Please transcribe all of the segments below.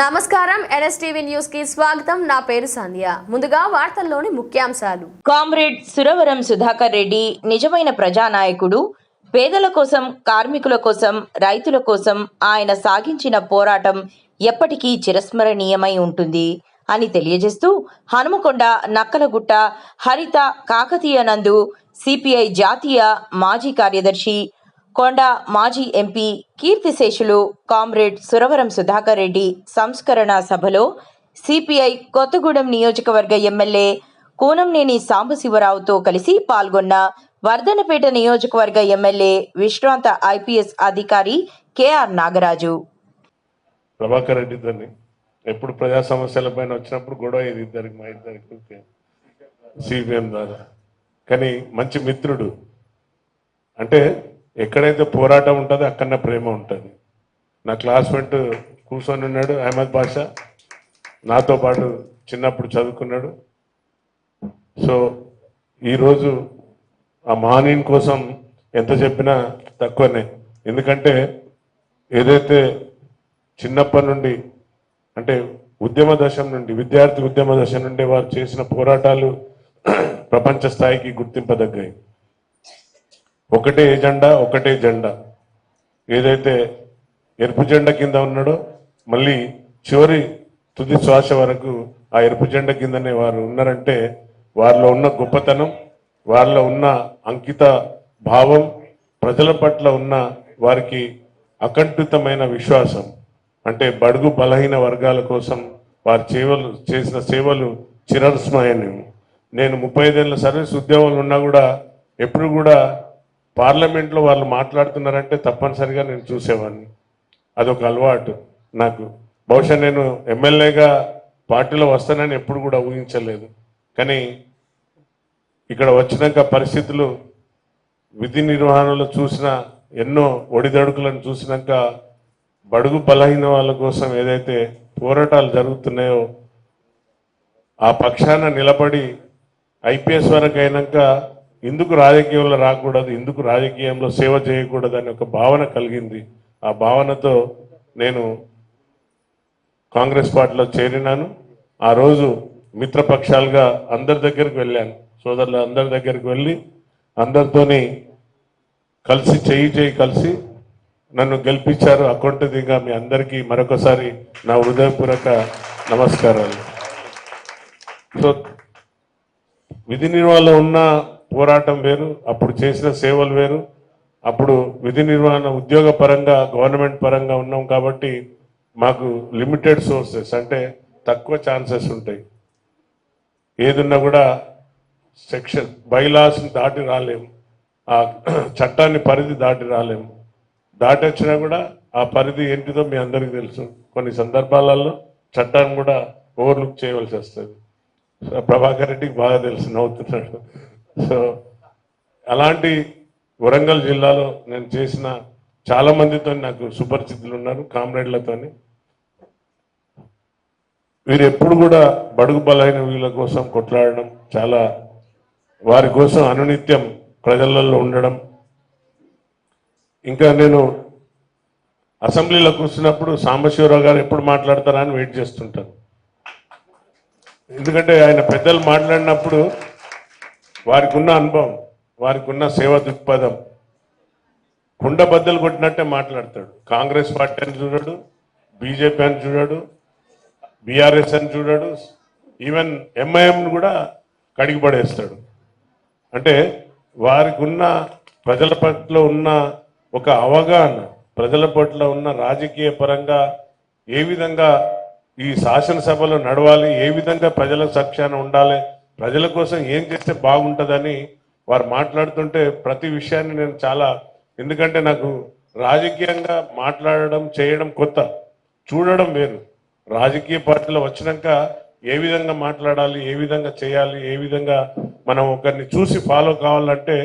నమస్కారం ఎన్ఎస్టీవీ న్యూస్కి స్వాగతం. నా పేరు సంధ్య. ముందుగా వార్తల్లోని ముఖ్యాంశాలు. కామ్రేడ్ సురవరం సుధాకర్ రెడ్డి నిజమైన ప్రజానాయకుడు. పేదల కోసం కార్మికుల కోసం రైతుల కోసం ఆయన సాగించిన పోరాటం ఎప్పటికీ చిరస్మరణీయమై ఉంటుంది అని తెలియజేస్తూ హనుమకొండ నక్కలగుట్ట హరిత కాకతీయ నందు సిపిఐ జాతీయ మాజీ కార్యదర్శి కొండ మాజీ ఎంపీ కీర్తిశేషులు కామ్రేడ్ సురవరం సుధాకర్ రెడ్డి సంస్కరణ సభలో సిపిఐ కొత్తగూడెం నియోజకవర్గ ఎమ్మెల్యే కూనంనేని సాంబశివరావుతో కలిసి పాల్గొన్న వర్ధనపేట నియోజకవర్గ ఎమ్మెల్యే విశ్రాంత ఐపీఎస్ అధికారి కెఆర్ నాగరాజు. ప్రభాకర్ రెడ్డి ఇద్దరిని. ఎప్పుడు ప్రజా సమస్యల పైన వచ్చినప్పుడు గొడవ ఇది ఇద్దరికి మా ఇద్దరికి సిపిఎం ద్వారా. కానీ మంచి మిత్రుడు. అంటే ఎక్కడైతే పోరాటం ఉంటుందో అక్కడనే ప్రేమ ఉంటుంది. నా క్లాస్మేట్ కూర్చొని ఉన్నాడు అహ్మద్ బాషా. నాతో పాటు చిన్నప్పుడు చదువుకున్నాడు. సో ఈరోజు ఆ మహనీయుని కోసం ఎంత చెప్పినా తక్కువనే. ఎందుకంటే ఏదైతే చిన్నప్పటి నుండి అంటే ఉద్యమ దశ నుండి విద్యార్థి ఉద్యమ దశ నుండి వారు చేసిన పోరాటాలు ప్రపంచ స్థాయికి గుర్తింపదగ్గాయి ఒకటే ఎజెండా ఒకటే జెండా. ఏదైతే ఎరుపు జెండా కింద ఉన్నాడో మళ్ళీ చివరి తుది శ్వాస వరకు ఆ ఎరుపు జెండా కిందనే వారు ఉన్నారంటే వారిలో ఉన్న గొప్పతనం వారిలో ఉన్న అంకిత భావం ప్రజల పట్ల ఉన్న వారికి అకంఠితమైన విశ్వాసం. అంటే బడుగు బలహీన వర్గాల కోసం వారు సేవలు చేసిన సేవలు చిరస్మరణీయం. నేను ముప్పై ఐదేళ్ళ సర్వీస్ ఉద్యోగంలో ఉన్నా కూడా ఎప్పుడు కూడా పార్లమెంట్లో వాళ్ళు మాట్లాడుతున్నారంటే తప్పనిసరిగా నేను చూసేవాడిని. అదొక అలవాటు నాకు. బహుశా నేను ఎమ్మెల్యేగా పార్టీలో వస్తానని ఎప్పుడు కూడా ఊహించలేదు. కానీ ఇక్కడ వచ్చినాక పరిస్థితులు విధి నిర్వహణలో చూసిన ఎన్నో ఒడిదడుకులను చూసినాక బడుగు బలహీన వాళ్ళ కోసం ఏదైతే పోరాటాలు జరుగుతున్నాయో ఆ పక్షాన నిలబడి ఐపీఎస్ వరకు అయినాక ఎందుకు రాజకీయంలో రాకూడదు ఎందుకు రాజకీయంలో సేవ చేయకూడదు అనే ఒక భావన కలిగింది. ఆ భావనతో నేను కాంగ్రెస్ పార్టీలో చేరినాను. ఆ రోజు మిత్రపక్షాలుగా అందరి దగ్గరికి వెళ్ళాను. సోదరులు అందరి దగ్గరికి వెళ్ళి అందరితోని కలిసి చేయి చేయి కలిసి నన్ను గెలిపించారు. అకౌంటదిగా మీ అందరికీ మరొకసారి నా హృదయపూర్వక నమస్కారాలు. సో విధి నిర్వహణలో ఉన్న పోరాటం వేరు అప్పుడు చేసిన సేవలు వేరు అప్పుడు విధి నిర్వహణ ఉద్యోగ పరంగా గవర్నమెంట్ పరంగా ఉన్నాం కాబట్టి మాకు లిమిటెడ్ సోర్సెస్ అంటే తక్కువ ఛాన్సెస్ ఉంటాయి. ఏదున్నా కూడా సెక్షన్ బైలాస్ని దాటి రాలేము ఆ చట్టాన్ని పరిధి దాటి రాలేము దాటి వచ్చినా కూడా ఆ పరిధి ఏంటిదో మీ అందరికీ తెలుసు. కొన్ని సందర్భాలలో చట్టాన్ని కూడా ఓవర్లుక్ చేయవలసి వస్తుంది. ప్రభాకర్ రెడ్డికి బాగా తెలుసు నవ్వుతున్నాడు. సో అలాంటి వరంగల్ జిల్లాలో నేను చేసిన చాలా మందితో నాకు సుపరిచితులు ఉన్నారు కామ్రేడ్లతోని. వీరు ఎప్పుడు కూడా బడుగు బలైన వీళ్ళ కోసం కొట్లాడడం చాలా వారి కోసం అనునిత్యం ప్రజలలో ఉండడం. ఇంకా నేను అసెంబ్లీలో కూర్చున్నప్పుడు సాంబశివరావు గారు ఎప్పుడు మాట్లాడతారా అని వెయిట్ చేస్తుంటాను. ఎందుకంటే ఆయన పెద్దలు మాట్లాడినప్పుడు వారికి ఉన్న అనుభవం వారికి ఉన్న సేవ దృక్పథం. కుండ బద్దలు కొట్టినట్టే మాట్లాడతాడు. కాంగ్రెస్ పార్టీ అని చూడడు బీజేపీ అని చూడడు బీఆర్ఎస్ అని చూడడు ఈవెన్ ఎంఐఎంను కూడా కడిగి పడేస్తాడు. అంటే వారికి ఉన్న ప్రజల పట్ల ఉన్న ఒక అవగాహన ప్రజల పట్ల ఉన్న రాజకీయ పరంగా ఏ విధంగా ఈ శాసనసభలో నడవాలి ఏ విధంగా ప్రజల సక్షాన ఉండాలి ప్రజల కోసం ఏం చేస్తే బాగుంటుందని వారు మాట్లాడుతుంటే ప్రతి విషయాన్ని నేను చాలా ఎందుకంటే నాకు రాజకీయంగా మాట్లాడడం చేయడం కొత్త చూడడం వేరు. రాజకీయ పార్టీలో వచ్చినాక ఏ విధంగా మాట్లాడాలి ఏ విధంగా చేయాలి ఏ విధంగా మనం ఒకరిని చూసి ఫాలో కావాలంటే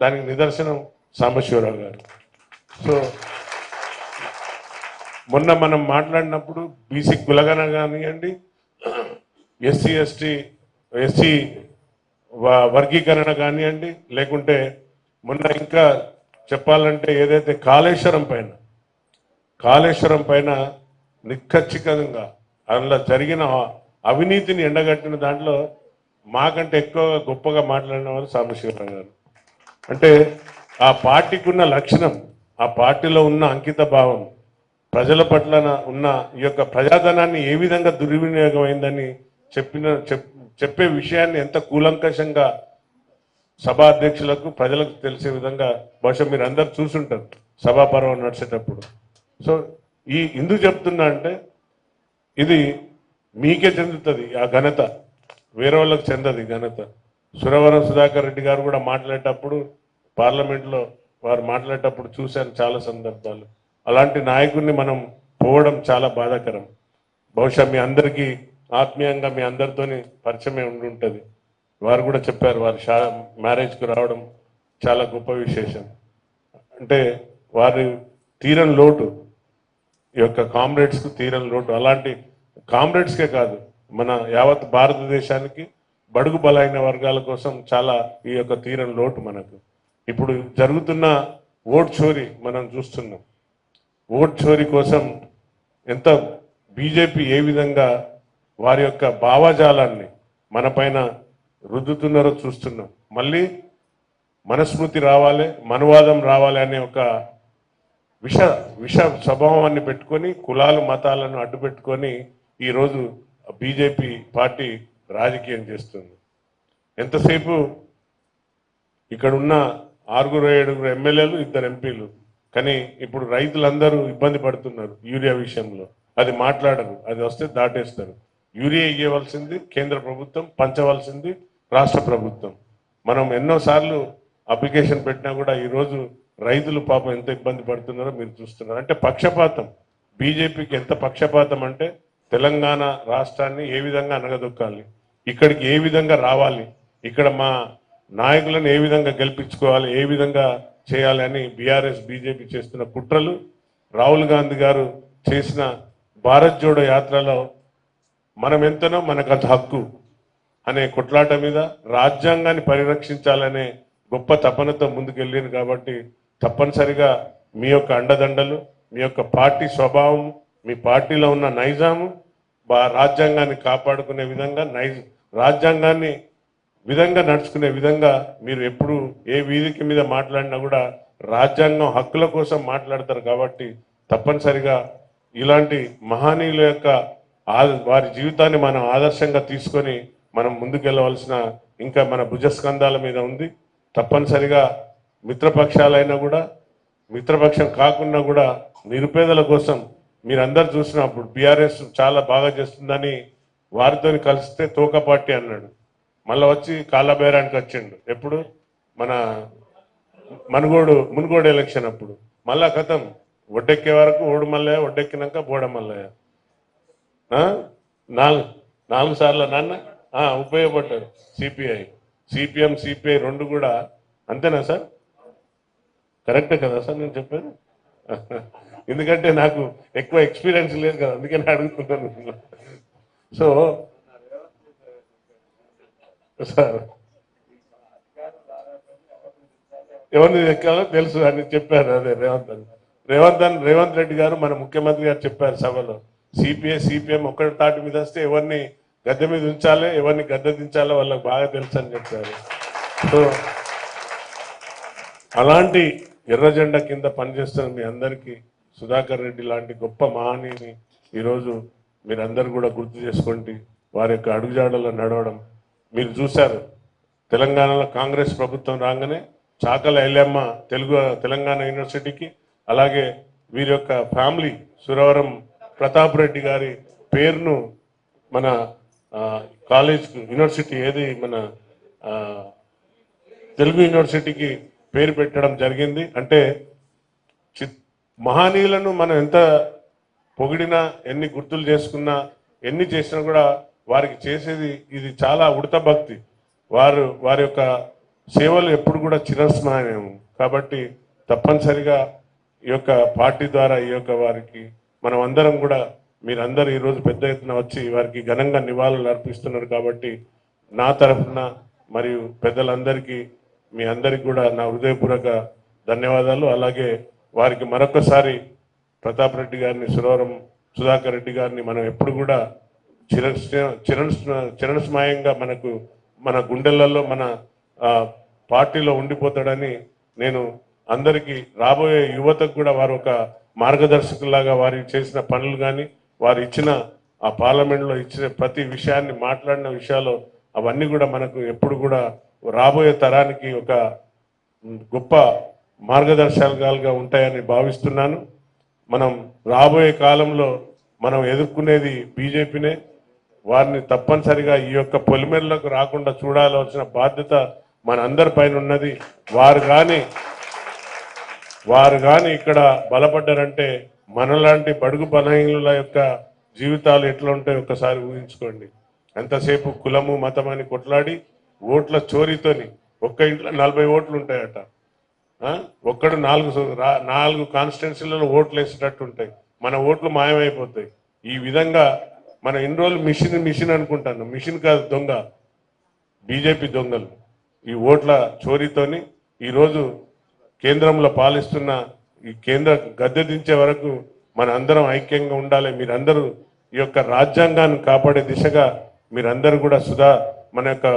దానికి నిదర్శనం సాంబశివరావు గారు. సో మొన్న మనం మాట్లాడినప్పుడు బీసీ కులగన కానివ్వండి ఎస్సీ ఎస్టీ ఎస్సీ వర్గీకరణ కానివ్వండి లేకుంటే మొన్న ఇంకా చెప్పాలంటే ఏదైతే కాళేశ్వరం పైన కాళేశ్వరం పైన నిఖచ్చితంగా అందులో జరిగిన అవినీతిని ఎండగట్టిన దాంట్లో మాకంటే ఎక్కువగా గొప్పగా మాట్లాడిన వారు సాంబశివరావు గారు. అంటే ఆ పార్టీకి ఉన్న లక్షణం ఆ పార్టీలో ఉన్న అంకిత భావం ప్రజల పట్ల ఉన్న ఈ యొక్క ప్రజాధనాన్ని ఏ విధంగా దుర్వినియోగం అయిందని చెప్పిన చెప్- చెప్పే విషయాన్ని ఎంత కూలంకషంగా సభాధ్యక్షులకు ప్రజలకు తెలిసే విధంగా బహుశా మీరు అందరు చూసుంటారు సభాపర్వం నడిచేటప్పుడు. సో ఈ ఎందుకు చెప్తున్నా అంటే ఇది మీకే చెందుతుంది ఆ ఘనత. వేరే వాళ్ళకి చెందది ఘనత. సురవరం సుధాకర్ రెడ్డి గారు కూడా మాట్లాడేటప్పుడు పార్లమెంట్లో వారు మాట్లాడేటప్పుడు చూశాను చాలా సందర్భాలు. అలాంటి నాయకుడిని మనం పోవడం చాలా బాధాకరం. బహుశా మీ అందరికీ ఆత్మీయంగా మీ అందరితోని పరిచయమే ఉండి ఉంటుంది వారు కూడా చెప్పారు వారి షా మ్యారేజ్కి రావడం చాలా గొప్ప విశేషం. అంటే వారి తీరం లోటు ఈ యొక్క కామ్రేడ్స్కు తీరం లోటు అలాంటి కామ్రేడ్స్కే కాదు మన యావత్ భారతదేశానికి బడుగు బలైన వర్గాల కోసం చాలా ఈ యొక్క తీరం లోటు మనకు. ఇప్పుడు జరుగుతున్న ఓట్ చోరీ మనం చూస్తున్నాం. ఓట్ చోరీ కోసం ఎంత బీజేపీ ఏ విధంగా వారి యొక్క భావజాలాన్ని మన పైన రుద్దుతున్నారో చూస్తున్నాం. మళ్ళీ మనస్మృతి రావాలి మనువాదం రావాలి అనే ఒక విష విష స్వభావాన్ని పెట్టుకొని కులాలు మతాలను అడ్డు పెట్టుకొని ఈరోజు బీజేపీ పార్టీ రాజకీయం చేస్తుంది. ఎంతసేపు ఇక్కడ ఉన్న ఆరుగురు ఏడుగురు ఎమ్మెల్యేలు ఇద్దరు ఎంపీలు. కానీ ఇప్పుడు రైతులందరూ ఇబ్బంది పడుతున్నారు యూరియా విషయంలో. అది మాట్లాడరు అది వస్తే దాటేస్తారు. యూరియా ఇవ్వవలసింది కేంద్ర ప్రభుత్వం పంచవలసింది రాష్ట్ర ప్రభుత్వం. మనం ఎన్నోసార్లు అప్లికేషన్ పెట్టినా కూడా ఈరోజు రైతులు పాపం ఎంత ఇబ్బంది పడుతున్నారో మీరు చూస్తున్నారు. అంటే పక్షపాతం. బీజేపీకి ఎంత పక్షపాతం అంటే తెలంగాణ రాష్ట్రాన్ని ఏ విధంగా అనగదొక్కాలి? ఇక్కడికి ఏ విధంగా రావాలి? ఇక్కడ మా నాయకులను ఏ విధంగా గెలిపించుకోవాలి? ఏ విధంగా చేయాలి అని బీఆర్ఎస్ బీజేపీ చేస్తున్న కుట్రలు రాహుల్ గాంధీ గారు చేసిన భారత్ జోడో యాత్రలో మనం ఎంతనో మనకు అంత హక్కు అనే కొట్లాట మీద రాజ్యాంగాన్ని పరిరక్షించాలనే గొప్ప తపనతో ముందుకెళ్ళింది కాబట్టి తప్పనిసరిగా మీ యొక్క అండదండలు మీ యొక్క పార్టీ స్వభావం మీ పార్టీలో ఉన్న నైజాము బా- రాజ్యాంగాన్ని కాపాడుకునే విధంగా నైజ్ రాజ్యాంగాన్ని విధంగా నడుచుకునే విధంగా మీరు ఎప్పుడు ఏ వీధికి మీద మాట్లాడినా కూడా రాజ్యాంగం హక్కుల కోసం మాట్లాడతారు కాబట్టి తప్పనిసరిగా ఇలాంటి మహనీయుల యొక్క వారి జీవితాన్ని మనం ఆదర్శంగా తీసుకొని మనం ముందుకెళ్ళవలసిన ఇంకా మన భుజస్కంధాల మీద ఉంది. తప్పనిసరిగా మిత్రపక్షాలైనా కూడా మిత్రపక్షం కాకుండా కూడా నిరుపేదల కోసం మీరందరు చూసినప్పుడు బీఆర్ఎస్ చాలా బాగా చేస్తుందని వారితో కలిస్తే తోకపాటి అన్నాడు. మళ్ళీ వచ్చి కాలబేరానికి వచ్చిండు. ఎప్పుడు? మన మనుగోడు మునుగోడు ఎలక్షన్ అప్పుడు. మళ్ళా కథం ఒడ్డెక్కే వరకు ఓడు మల్లయ్య ఒడ్డెక్కినాక బోడ మల్లయ్య. నాలుగు నాలుగు సార్లు నాన్న? ఉపయోగపడ్డారు. సిపిఐ. సిపిఎం సిపిఐ రెండు కూడా అంతేనా సార్? కరెక్టే కదా సార్ నేను చెప్పాను ఎందుకంటే నాకు ఎక్కువ ఎక్స్పీరియన్స్ లేదు కదా అందుకని అడుగుతున్నాను. సో సార్ ఎవరిని ఎక్కాలో తెలుసు అని చెప్పారు అదే రేవంత్ అని రేవంత్ అని రేవంత్ రెడ్డి గారు మన ముఖ్యమంత్రి గారు చెప్పారు సభలో. సిపిఐ సిపిఎం ఒక్కటి తాటి మీద వస్తే ఎవరిని గద్దె మీద ఉంచాలి ఎవరిని గద్దె దించాలో వాళ్ళకి బాగా తెలుసు అని చెప్పారు. సో అలాంటి ఎర్రజెండా కింద పనిచేస్తున్న మీ అందరికీ సుధాకర్ రెడ్డి లాంటి గొప్ప మహనీయుని ఈరోజు మీరందరూ కూడా గుర్తు చేసుకోండి. వారి యొక్క అడుగుజాడలో నడవడం. మీరు చూశారు తెలంగాణలో కాంగ్రెస్ ప్రభుత్వం రాగానే చాకల ఎల్లమ్మ తెలుగు తెలంగాణ యూనివర్సిటీకి అలాగే వీరి యొక్క ఫ్యామిలీ సురవరం ప్రతాప్ రెడ్డి గారి పేరును మన కాలేజ్ యూనివర్సిటీ ఏది మన తెలుగు యూనివర్సిటీకి పేరు పెట్టడం జరిగింది. అంటే చి- మహనీయులను మనం ఎంత పొగిడినా ఎన్ని గుర్తులు చేసుకున్నా ఎన్ని చేసినా కూడా వారికి చేసేది ఇది చాలా ఉడత భక్తి. వారు వారి యొక్క సేవలు ఎప్పుడు కూడా చిరస్మరణీయం. కాబట్టి తప్పనిసరిగా ఈ యొక్క పార్టీ ద్వారా ఈ యొక్క వారికి మనం అందరం కూడా మీరందరూ ఈరోజు పెద్ద ఎత్తున వచ్చి వారికి ఘనంగా నివాళులు అర్పిస్తున్నారు కాబట్టి నా తరఫున మరియు పెద్దలందరికీ మీ అందరికి కూడా నా హృదయపూర్వక ధన్యవాదాలు. అలాగే వారికి మరొకసారి ప్రతాప్ రెడ్డి గారిని సురవరం సుధాకర్ రెడ్డి గారిని మనం ఎప్పుడు కూడా చిర చిరణ్ చిరణస్మాయంగా మనకు మన గుండెలలో మన పార్టీలో ఉండిపోతాడని నేను అందరికీ రాబోయే యువతకు కూడా వారు ఒక మార్గదర్శకులాగా వారికి చేసిన పనులు కానీ వారు ఇచ్చిన ఆ పార్లమెంట్లో ఇచ్చిన ప్రతి విషయాన్ని మాట్లాడిన విషయాలు అవన్నీ కూడా మనకు ఎప్పుడు కూడా రాబోయే తరానికి ఒక గొప్ప మార్గదర్శకాలుగా ఉంటాయని భావిస్తున్నాను. మనం రాబోయే కాలంలో మనం ఎదుర్కొనేది బీజేపీనే. వారిని తప్పనిసరిగా ఈ యొక్క పొలిమేరలకు రాకుండా చూడాల్సిన బాధ్యత మన అందరి పైన ఉన్నది. వారు కానీ వారు కానీ ఇక్కడ బలపడ్డారంటే మనలాంటి బడుగు బలహీనుల యొక్క జీవితాలు ఎట్లా ఉంటాయి ఒక్కసారి ఊహించుకోండి. ఎంతసేపు కులము మతం అని కొట్లాడి ఓట్ల చోరీతోని ఒక్క ఇంట్లో నలభై ఓట్లు ఉంటాయట. ఒక్కడు నాలుగు నాలుగు కాన్స్టిట్యున్సీలలో ఓట్లు వేసేటట్టు ఉంటాయి. మన ఓట్లు మాయమైపోతాయి. ఈ విధంగా మన ఇన్ని రోజులు మిషన్ మిషన్ అనుకుంటాను. మిషన్ కాదు దొంగ. బీజేపీ దొంగలు. ఈ ఓట్ల చోరీతోని ఈరోజు కేంద్రంలో పాలిస్తున్న ఈ కేంద్ర గద్దె దించే వరకు మన అందరం ఐక్యంగా ఉండాలి. మీరందరూ ఈ యొక్క రాజ్యాంగాన్ని కాపాడే దిశగా మీరందరూ కూడా సుధా మన యొక్క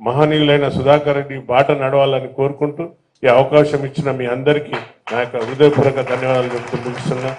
మహనీయులైన సుధాకర్ రెడ్డి బాట నడవాలని కోరుకుంటూ ఈ అవకాశం ఇచ్చిన మీ అందరికీ నా యొక్క హృదయపూర్వక ధన్యవాదాలు చెప్తూ ముగిస్తున్నా.